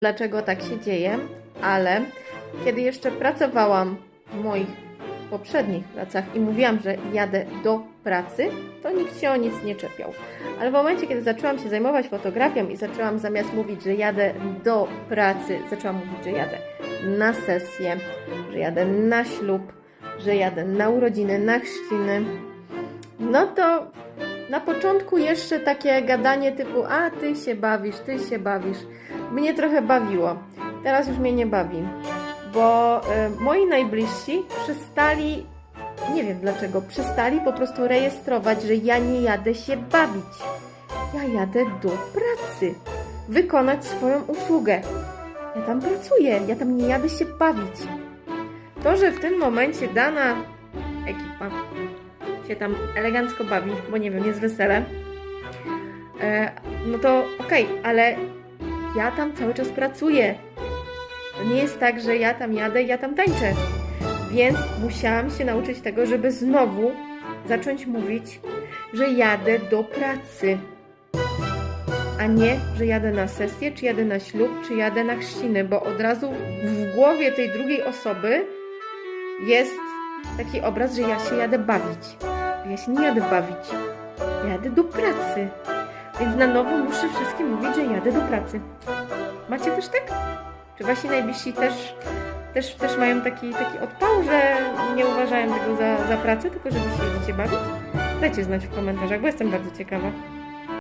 dlaczego tak się dzieje, ale kiedy jeszcze pracowałam w moich poprzednich pracach i mówiłam, że jadę do pracy, to nikt się o nic nie czepiał. Ale w momencie, kiedy zaczęłam się zajmować fotografią i zaczęłam zamiast mówić, że jadę do pracy, zaczęłam mówić, że jadę na sesję, że jadę na ślub, że jadę na urodziny, na chrzciny, no to na początku jeszcze takie gadanie typu a ty się bawisz, ty się bawisz, mnie trochę bawiło. Teraz już mnie nie bawi, bo e, moi najbliżsi przestali, nie wiem dlaczego, przestali po prostu rejestrować, że ja nie jadę się bawić. Ja jadę do pracy, wykonać swoją usługę. Ja tam pracuję, ja tam nie jadę się bawić. To, że w tym momencie dana ekipa się tam elegancko bawi, bo nie wiem, jest wesele, e, no to okej, ale ja tam cały czas pracuję. To nie jest tak, że ja tam jadę ja tam tańczę. Więc musiałam się nauczyć tego, żeby znowu zacząć mówić, że jadę do pracy. A nie, że jadę na sesję, czy jadę na ślub, czy jadę na chrzciny, bo od razu w głowie tej drugiej osoby jest taki obraz, że ja się jadę bawić. Ja się nie jadę bawić. Jadę do pracy. Więc na nowo muszę wszystkim mówić, że jadę do pracy. Macie też tak? Czy wasi najbliżsi też, też, też mają taki, taki odpał, że nie uważają tego za, za pracę, tylko że wy się bawić? Dajcie znać w komentarzach, bo jestem bardzo ciekawa.